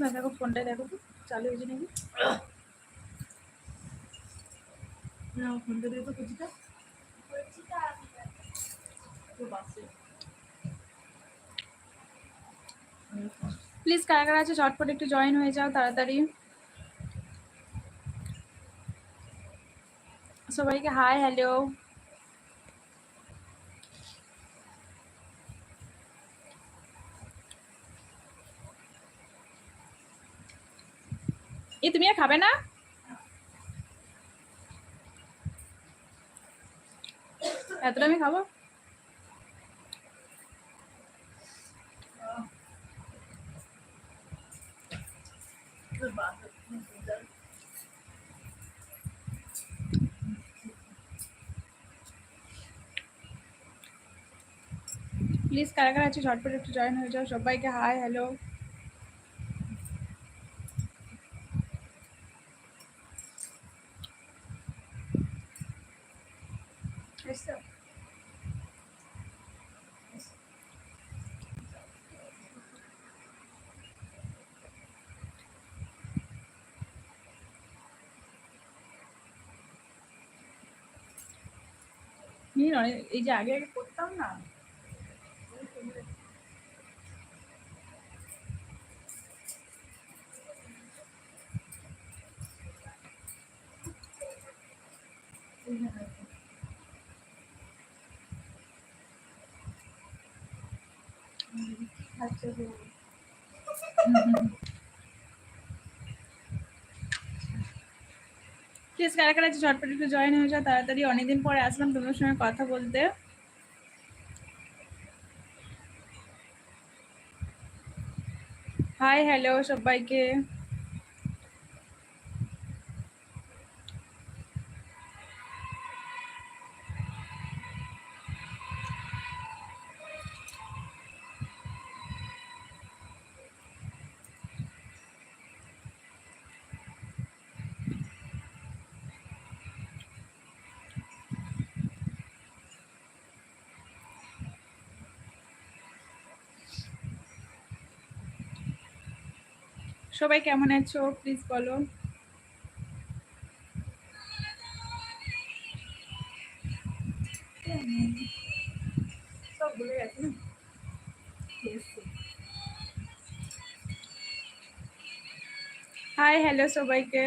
না, দেখো ফোনটাই দেখো তো, চালু হয়েছে নাকি? না ফোনটা দেখো কুচিটা প্লিজ কারা কারা আছে ঝটপট একটু জয়েন হয়ে যাও তাড়াতাড়ি। সবাইকে হাই হ্যালো এই তুমি আর খাবে না? এতটা আমি খাব? প্লিজ কারা কারা আছে? ঝটপট একটু জয়েন হয়ে যাও। সবাইকে হাই হ্যালো এই যে আগে আগে করতাম না। আচ্ছা প্লিজ কারা কারা আছে ঝটপট একটু জয়েন হয়ে যাও, তাড়াতাড়ি অনেকদিন পরে আসলাম তোমার সঙ্গে কথা বলতে। হাই হ্যালো সবাইকে। সবাই কেমন আছো? প্লিজ বলো। হাই হ্যালো সবাইকে।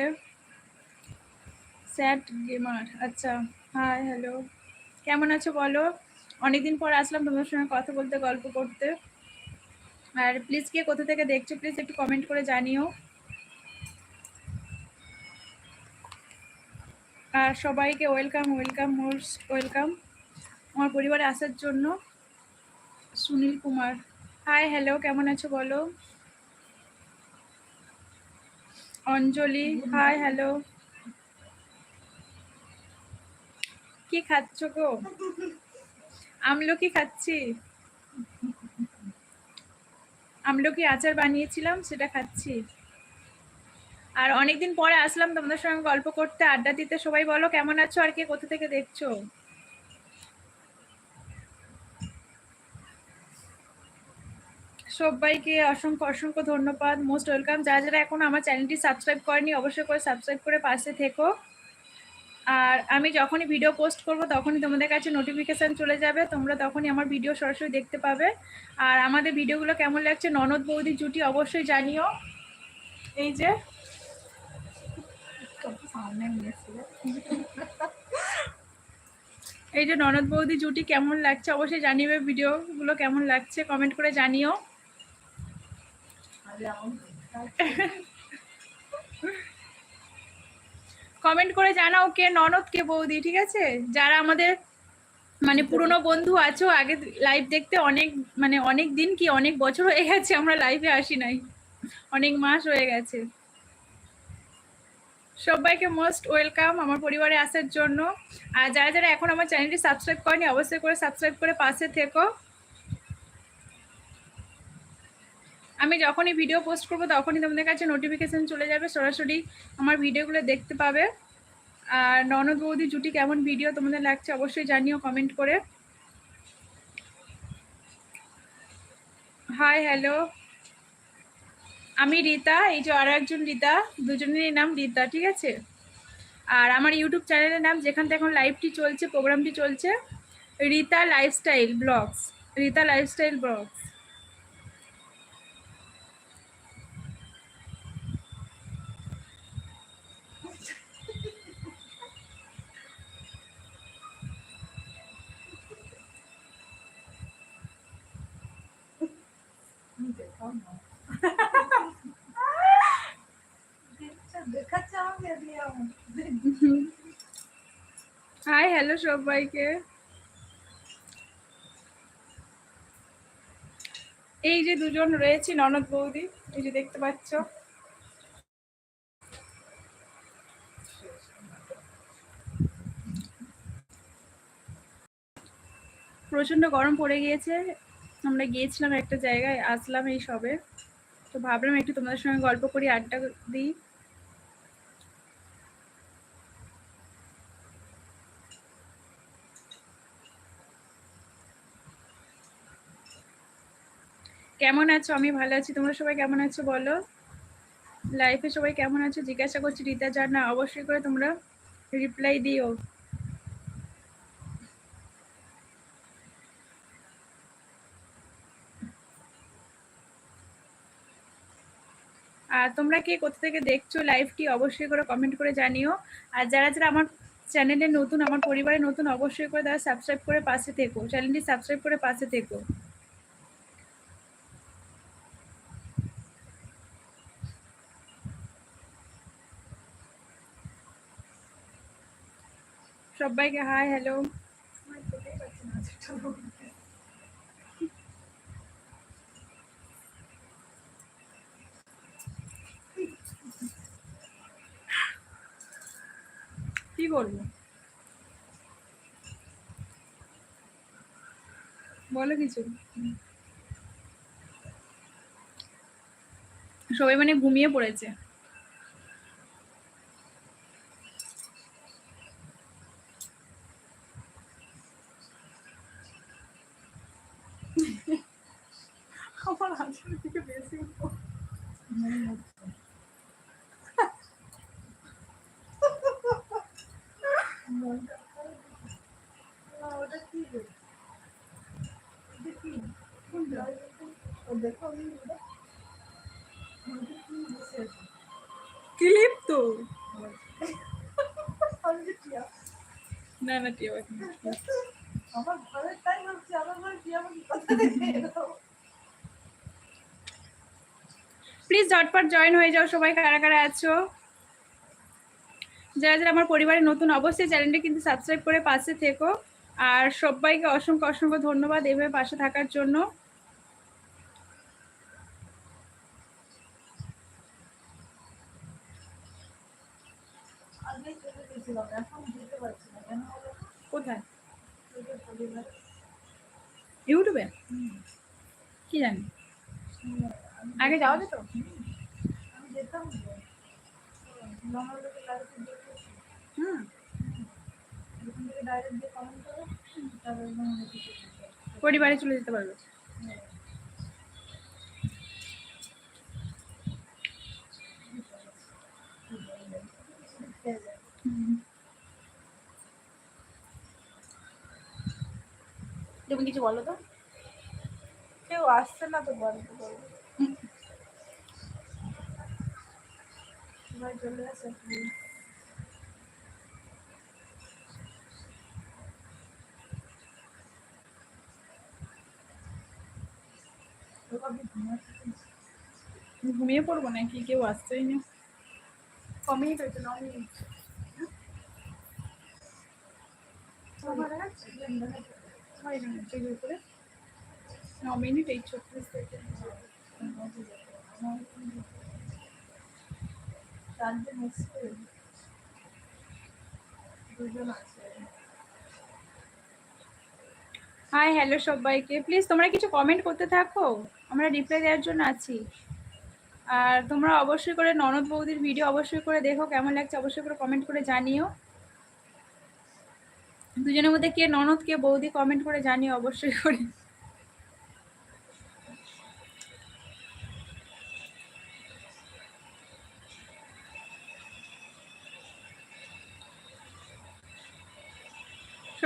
স্যাট গেমার আচ্ছা। হাই হ্যালো কেমন আছো বলো? অনেকদিন পর আসলাম তোমার সঙ্গে কথা বলতে, গল্প করতে। আর প্লিজ কে কোথা থেকে দেখছ প্লিজ একটু কমেন্ট করে জানিও। আর সবাইকে ওয়েলকাম ওয়েলকাম মোস্ট ওয়েলকাম আমার পরিবারে আসার জন্য। সুনীল কুমার। হাই হ্যালো কেমন আছো বলো? অঞ্জলি হাই হ্যালো কি খাচ্ছ গো? আমলকি খাচ্ছি। আমলকি আচার বানিয়েছিলাম, সেটা খাচ্ছি। আর অনেকদিন পরে আসলাম তোমাদের সঙ্গে গল্প করতে, আড্ডা দিতে। সবাই বলো, কেমন আছো আর কে কোথা থেকে দেখছ? সবাইকে অসংখ্য অসংখ্য ধন্যবাদ। মোস্ট ওয়েলকাম যারা যারা এখন আমার চ্যানেলটি সাবস্ক্রাইব করেনি, অবশ্যই করে সাবস্ক্রাইব করে পাশে থেকো। আর আমি যখনই ভিডিও পোস্ট করব, তখনই তোমাদের কাছে নোটিফিকেশান চলে যাবে। তোমরা তখনই আমার ভিডিও সরাসরি দেখতে পাবে। আর আমাদের ভিডিওগুলো কেমন লাগছে, ননদ বৌদি জুটি অবশ্যই জানিও। এই যে। এই যে ননদ বৌদি জুটি কেমন লাগছে, অবশ্যই জানিবে। ভিডিওগুলো কেমন লাগছে কমেন্ট করে জানিও। কমেন্ট করে জানাও কে ননদ, কে বৌদি, ঠিক আছে? যারা আমাদের মানে পুরনো বন্ধু আছো, আগে লাইভ দেখতে অনেক মানে অনেক দিন কি অনেক বছর হয়ে গেছে, আমরা লাইভে আসি নাই। অনেক মাস হয়ে গেছে। সবাইকে মোস্ট ওয়েলকাম আমার পরিবারে আসার জন্য। আর যারা যারা এখন আমার চ্যানেলটি সাবস্ক্রাইব করেনি, অবশ্যই করে সাবস্ক্রাইব করে পাশে থেকো। আমি যখনই ভিডিও পোস্ট করব, তখনই তোমাদের কাছে নোটিফিকেশান চলে যাবে। সরাসরি আমার ভিডিওগুলো দেখতে পাবে। আর ননদ বৌদি জুটি কেমন ভিডিও তোমাদের লাগছে অবশ্যই জানিও কমেন্ট করে। হাই হ্যালো আমি রীতা, এই যে আরও একজন রীতা, দুজনেরই নাম রীতা, ঠিক আছে? আর আমার ইউটিউব চ্যানেলের নাম, যেখান থেকে এখন লাইভটি চলছে প্রোগ্রামটি চলছে, Rita lifestyle blogs Rita lifestyle blogs hi hello সবাইকে। এই যে দুজন রয়েছে, ননদ বৌদি, এই যে দেখতে পাচ্ছ। প্রচণ্ড গরম পড়ে গিয়েছে। আমরা গিয়েছিলাম একটা জায়গায়, আসলাম এই সবে। তো ভাবলাম একটু তোমাদের সঙ্গে গল্প করি, আড্ডা দিই। কেমন আছো? আমি ভালো আছি। তোমরা সবাই কেমন আছো বলো? লাইফে সবাই কেমন আছো? জিজ্ঞাসা করছি রীতা জান অবশ্যই করে তোমরা রিপ্লাই দিও। আর তোমরা কে কোথা থেকে দেখছ লাইভটি অবশ্যই করে কমেন্ট করে জানিও। আর যারা যারা আমার চ্যানেলে নতুন, আমার পরিবারে নতুন, অবশ্যই করে তারা সাবস্ক্রাইব করে পাশে থেকো। চ্যানেলটি সাবস্ক্রাইব করে পাশে থেকো। সবাইকে হাই হ্যালো কি করব বলো কিছু। সবাই মানে ঘুমিয়ে পড়েছে। ক্লিপ তো। না না টিয়া আমার ঘরের তাই ভাবছি আমার ঘরে কি আমাকে কথা দেখে প্লিজ ঝটপট জয়েন হয়ে যাও সবাই কারা কারা আছো? যারা যারা আমার পরিবারের নতুন অবশ্যই চ্যানেলটি কিন্তু সাবস্ক্রাইব করে পাশে থেকো। আর সবাইকে অসংখ্য অসংখ্য ধন্যবাদ এভাবে পাশে থাকার জন্য? কোথায়? পরিবারে ইউটিউবে কি জানি? আগে যাওয়া যেত? পরিবারে চলে যেতে পারবে। তুমি কিছু বলো তো? কেউ আসছে না তো গল্প করব সবাই চলে আসে? ঘুমিয়ে পড়ব নাকি? কেউ আসছেই না। কমেই হয়েছে ন মিনিট আছে হয় করে। ন মিনিট এই ছত্রিশ সেকেন্ড। দুজন আছে। হাই হ্যালো সবাইকে। প্লিজ তোমরা কিছু কমেন্ট করতে থাকো? আমরা রিপ্লাই দেওয়ার জন্য আছি। আর তোমরা অবশ্যই করে ননদ বৌদির ভিডিও অবশ্যই করে দেখো, কেমন লাগছে অবশ্যই করে কমেন্ট করে জানিও। দুজনের মধ্যে কে ননদ, কে বৌদি কমেন্ট করে জানিও অবশ্যই করে।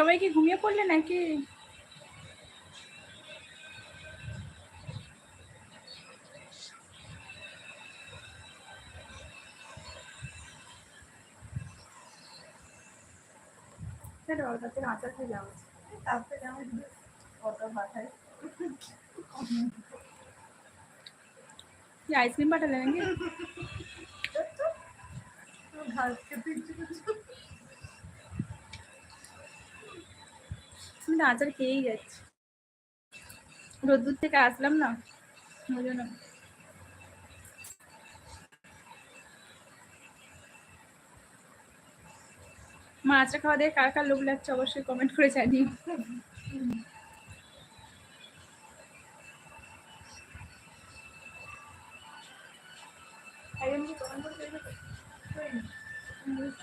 সবাই কি ঘুমিয়ে পড়লে নাকি? সেটা ওর কাছে আচার খেয়ে যাব তারপরে যেমন শুধু কত মাথায় কি আইসক্রিম পাঠালে তো আচার খেয়েই যাচ্ছি। রোদ্দুর থেকে আসলাম না, ওই মা আচার খাওয়া দিয়ে কার কার লাগছে অবশ্যই কমেন্ট করে করতে গেলে তো- করিনি। খারাপ লোক করবি করিনি করিনি খারাপ লোক উম,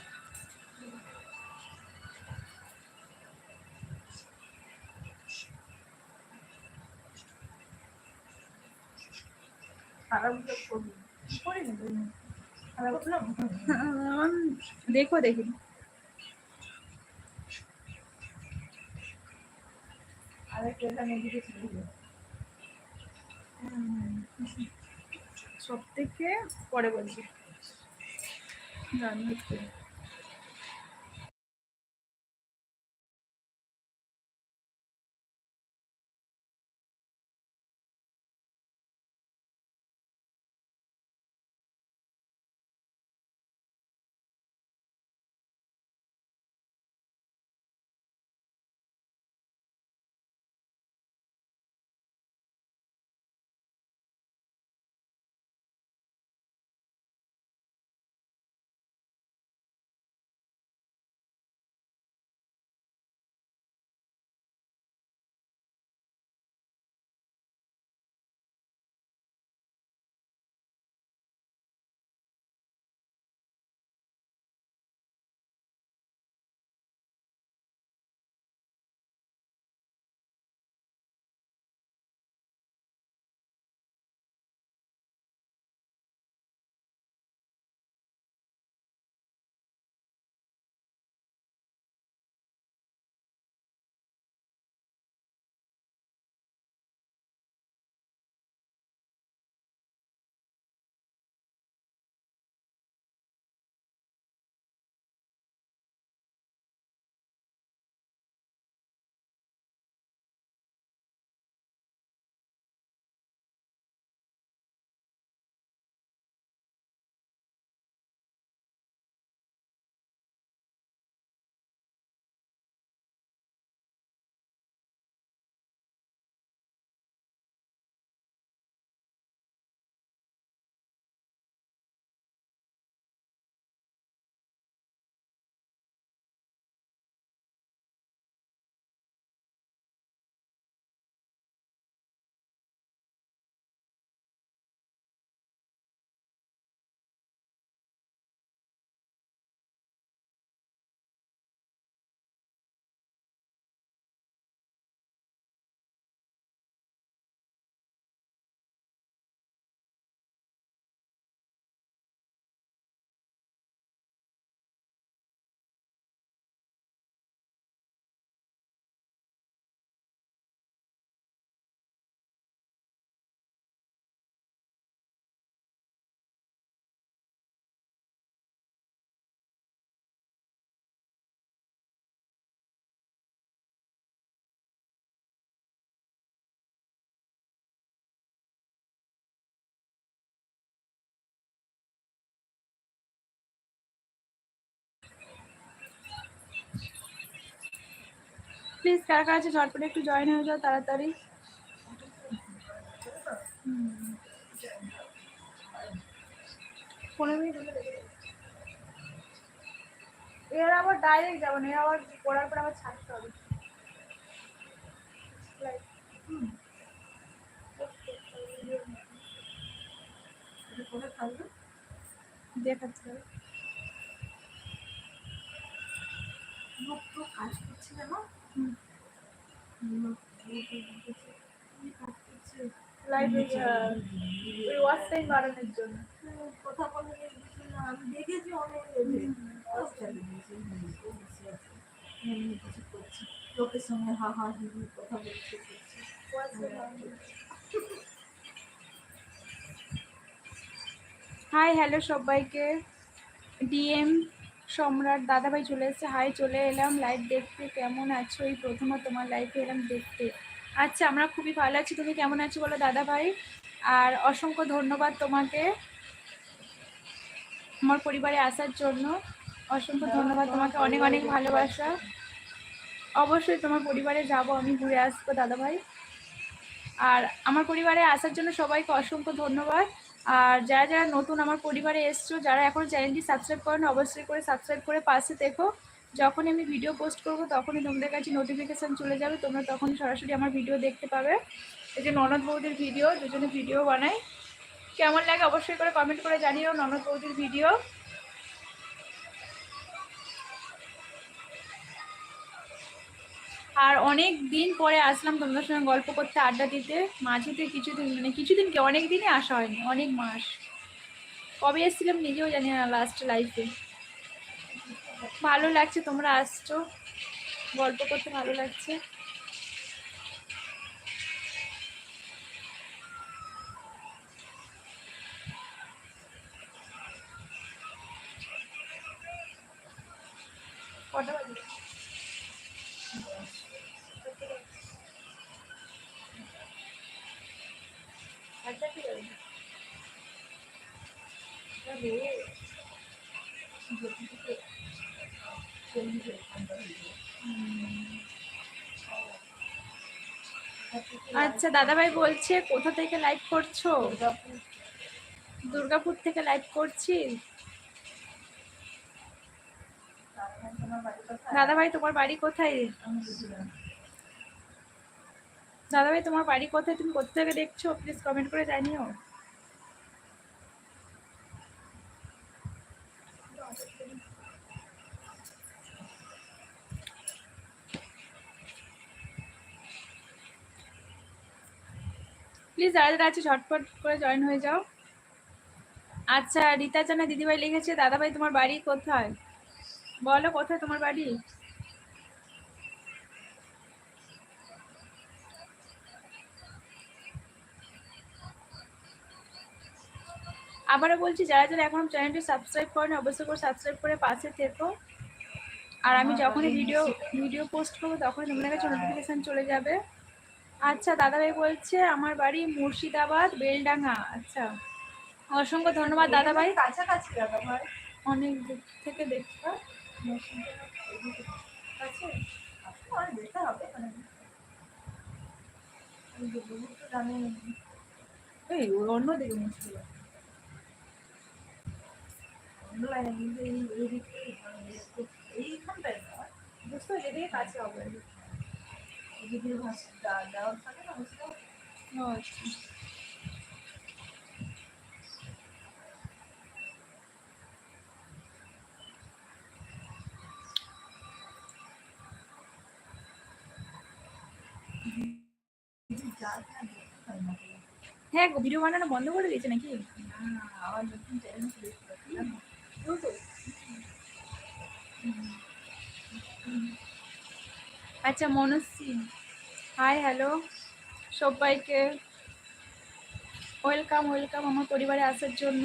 দেখো দেখি। সব থেকে পরে বলছি। জানি প্লিজ কার কার আছে? ঝটপট একটু জয়েন হয়ে যাও, তাড়াতাড়ি। পনেরো। এর আবার ডাইরেক্ট যাব না, এর আবার পড়ার পর আবার ছাড়তে হবে। দেখাচ্ছি। তো কাজ করছে কেন কথা বলে কিছু আমি দেখেছি অনেক। করছে লোকের সঙ্গে হা হা হি কথা বলছে। হাই হ্যালো সবাইকে। ডিএম সম্রাট, দাদাভাই চলে এসেছে। হাই চলে এলাম লাইভ দেখতে। কেমন আছো? এই প্রথমে তোমার লাইভে এলাম দেখতে। আচ্ছা আমরা খুবই ভালো আছি। তুমি কেমন আছো বলো দাদাভাই? আর অসংখ্য ধন্যবাদ তোমাকে আমার পরিবারে আসার জন্য। অসংখ্য ধন্যবাদ তোমাকে। অনেক অনেক ভালোবাসা। অবশ্যই তোমার পরিবারে যাব, আমি ঘুরে আসব দাদাভাই। আর আমার পরিবারে আসার জন্য সবাইকে অসংখ্য ধন্যবাদ। আর যারা যারা নতুন আমার পরিবারে এসছো, যারা এখন চ্যানেলটি সাবস্ক্রাইব করেন, অবশ্যই করে সাবস্ক্রাইব করে পাশে দেখো। যখন আমি ভিডিও পোস্ট করব, তখনই তোমাদের কাছে নোটিফিকেশান চলে যাবে। তোমরা তখন সরাসরি আমার ভিডিও দেখতে পাবে। এই যে ননদ বৌদির ভিডিও দুজনে ভিডিও বানাই। কেমন লাগে অবশ্যই করে কমেন্ট করে জানিও ননদ বৌদির ভিডিও আর অনেক দিন পরে আসলাম তোমাদের সঙ্গে গল্প করতে, আড্ডা দিতে। মাঝেতে কিছুদিন মানে কিছুদিন কি অনেক দিনই আসা হয়নি, অনেক মাস। কবে এসেছিলাম নিজেও জানি না লাস্ট লাইফে ভালো লাগছে, তোমরা আসছো। গল্প করতে ভালো লাগছে। কটা বাজে? আচ্ছা দাদাভাই বলছে, কোথা থেকে লাইভ করছ? দুর্গাপুর থেকে লাইভ করছি। দাদাভাই, তোমার বাড়ি কোথায়। দাদাভাই, তোমার বাড়ি কোথায়? তুমি কোথা থেকে দেখছ? প্লিজ কমেন্ট করে জানিও। প্লিজ যারা যারা আছে ঝটপট করে জয়েন হয়ে যাও। আচ্ছা রীতা জানা দিদিভাই লিখেছে দাদাভাই তোমার বাড়ি কোথায়? বলো কোথায় তোমার বাড়ি? আবারও বলছি যারা যারা এখন চ্যানেলটি সাবস্ক্রাইব করেন অবশ্যই করে সাবস্ক্রাইব করে পাশে থেকো। আর আমি যখনই ভিডিও ভিডিও পোস্ট করব তখন তোমাদের কাছে নোটিফিকেশান চলে যাবে। আচ্ছা দাদাভাই বলছে আমার বাড়ি মুর্শিদাবাদ বেলডাঙ্গা। আচ্ছা অসংখ্য ধন্যবাদ দাদাভাই। কাছাকাছি দাদা ভাই অনেক দূর থেকে দেখতে কাছে আর যেতে হবে এই যে বহুত তো জানে এই ওই অন্য দিকে মুশকিল অন্য লাইনে কিন্তু এই এই দিকে এই- এইখানটায় বুঝতে পারছি এদিকে কাছে হবে। এদিকে ভাস দেওয়ার থাকে না পাই হ্যাঁ গো, ভিডিও বানানো বন্ধ করে দিয়েছে নাকি? আচ্ছা মনস্বী হাই হ্যালো সবাইকে ওয়েলকাম ওয়েলকাম আমার পরিবারে আসার জন্য।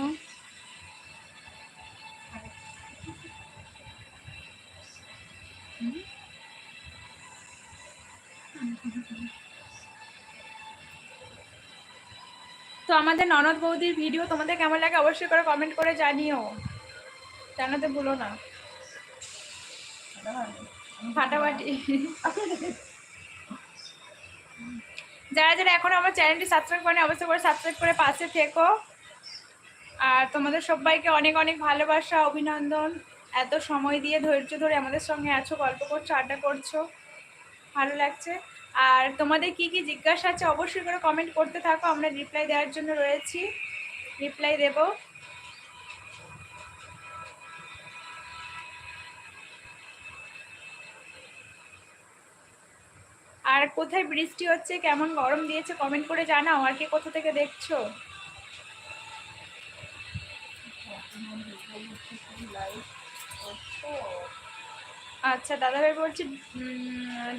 তো আমাদের ননদ বৌদির ভিডিও তোমাদের কেমন লাগে অবশ্যই করে কমেন্ট করে জানিও। জানাতে ভুলো না। ফাটাফাটি। যারা যারা এখন আমার চ্যানেলটি সাবস্ক্রাইব করেনি, অবশ্যই করে সাবস্ক্রাইব করে পাশে থেকো। আর তোমাদের সবাইকে অনেক অনেক ভালোবাসা, অভিনন্দন। এত সময় দিয়ে ধৈর্য ধরে আমাদের সঙ্গে আছো, গল্প করছ, আড্ডা করছ। ভালো লাগছে। আর তোমাদের কি কি জিজ্ঞাসা আছে অবশ্যই করে কমেন্ট করতে থাকো। আমরা রিপ্লাই দেওয়ার জন্য রয়েছি। রিপ্লাই দেবো। আর কোথায় বৃষ্টি হচ্ছে, কেমন গরম দিয়েছে কমেন্ট করে জানাও, আর কে কোথা থেকে দেখছ? আচ্ছা দাদাভাই বলছি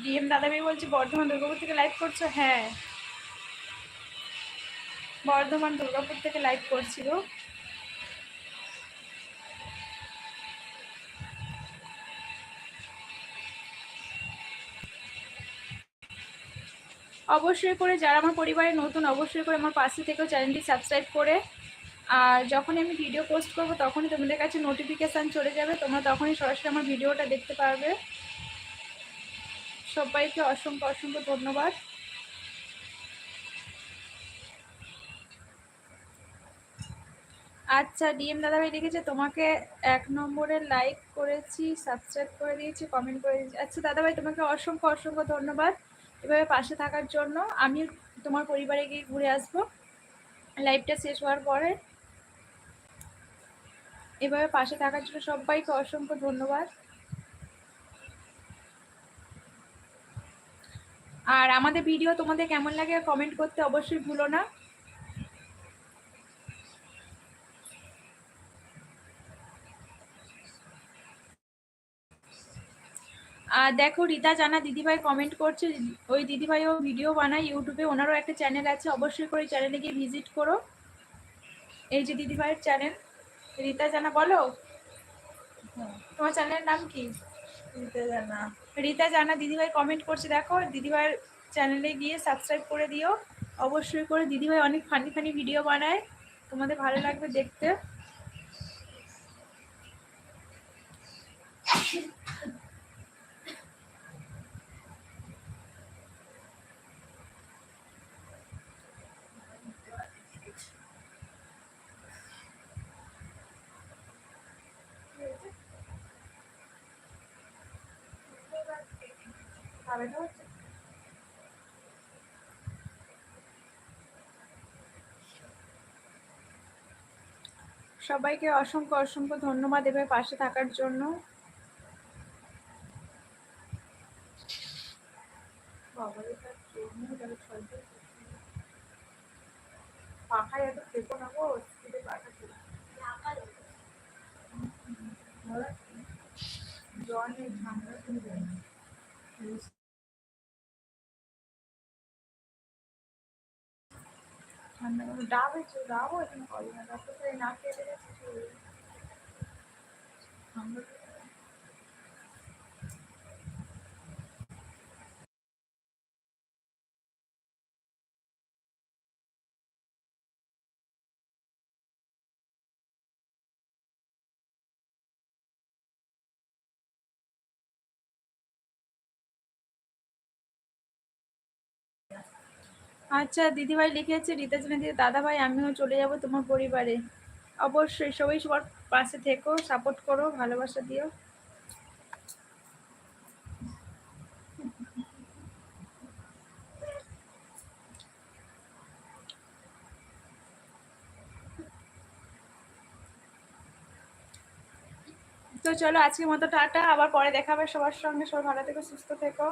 ডিএম দাদাভাই বলছি, বর্ধমান দুর্গাপুর থেকে লাইভ করছ? হ্যাঁ। বর্ধমান দুর্গাপুর থেকে লাইভ করছি গো। অবশ্যই করে যারা আমার পরিবারে নতুন, অবশ্যই করে আমার পাশে থেকেও চ্যানেলটি সাবস্ক্রাইব করে। আর যখনই আমি ভিডিও পোস্ট করব, তখনই তোমাদের কাছে নোটিফিকেশান চলে যাবে। তোমরা তখনই সরাসরি আমার ভিডিওটা দেখতে পারবে। সবাইকে অসংখ্য অসংখ্য ধন্যবাদ। আচ্ছা ডিএম দাদাভাই লিখেছে তোমাকে এক নম্বরে লাইক করেছি সাবস্ক্রাইব করে দিয়েছি কমেন্ট করে দিয়েছি। আচ্ছা দাদাভাই, তোমাকে অসংখ্য অসংখ্য ধন্যবাদ। এভাবে পাশে থাকার জন্য আমি তোমার পরিবারে গিয়ে ঘুরে আসব। লাইভটা শেষ হওয়ার পরে এভাবে পাশে থাকার জন্য সবাইকে অসংখ্য ধন্যবাদ। আর আমাদের ভিডিও তোমাদের কেমন লাগে কমেন্ট করতে অবশ্যই ভুলো না। আর দেখো রীতা জানা দিদিভাই কমেন্ট করছে ওই দিদিভাইও ভিডিও বানায় ইউটিউবে ওনারও একটা চ্যানেল আছে অবশ্যই করে চ্যানেলে গিয়ে ভিজিট করো। এই যে দিদিভাইয়ের চ্যানেল রীতা জানা বলো? তোমার চ্যানেলের নাম কি? দিতে জানা। রীতা জানা দিদিভাই কমেন্ট করছে দেখো দিদিভাইয়ের চ্যানেলে গিয়ে সাবস্ক্রাইব করে দিও। অবশ্যই করে দিদিভাই অনেক ফানি ফানি ভিডিও বানায় তোমাদের ভালো লাগবে দেখতে। হচ্ছে? সবাইকে অসংখ্য অসংখ্য ধন্যবাদ এভাবে পাশে থাকার জন্য। পাখায় এত খেপো না গো ঠান্ডা করে ডাব হয়েছে ডাবও এখানে করে না ডাব তো প্রায় না কেটে গেছে ঠান্ডা আচ্ছা দিদিভাই লিখেছে রীতা জানা দিদি দাদাভাই, আমিও চলে যাব তোমার পরিবারে। অবশ্যই সবাই সবার পাশে থেকো সাপোর্ট করো, ভালোবাসা দিও। তো চলো, আজকের মতো টাটা, আবার পরে দেখাবে সবার সঙ্গে। সবাই ভালো থেকো, সুস্থ থেকো।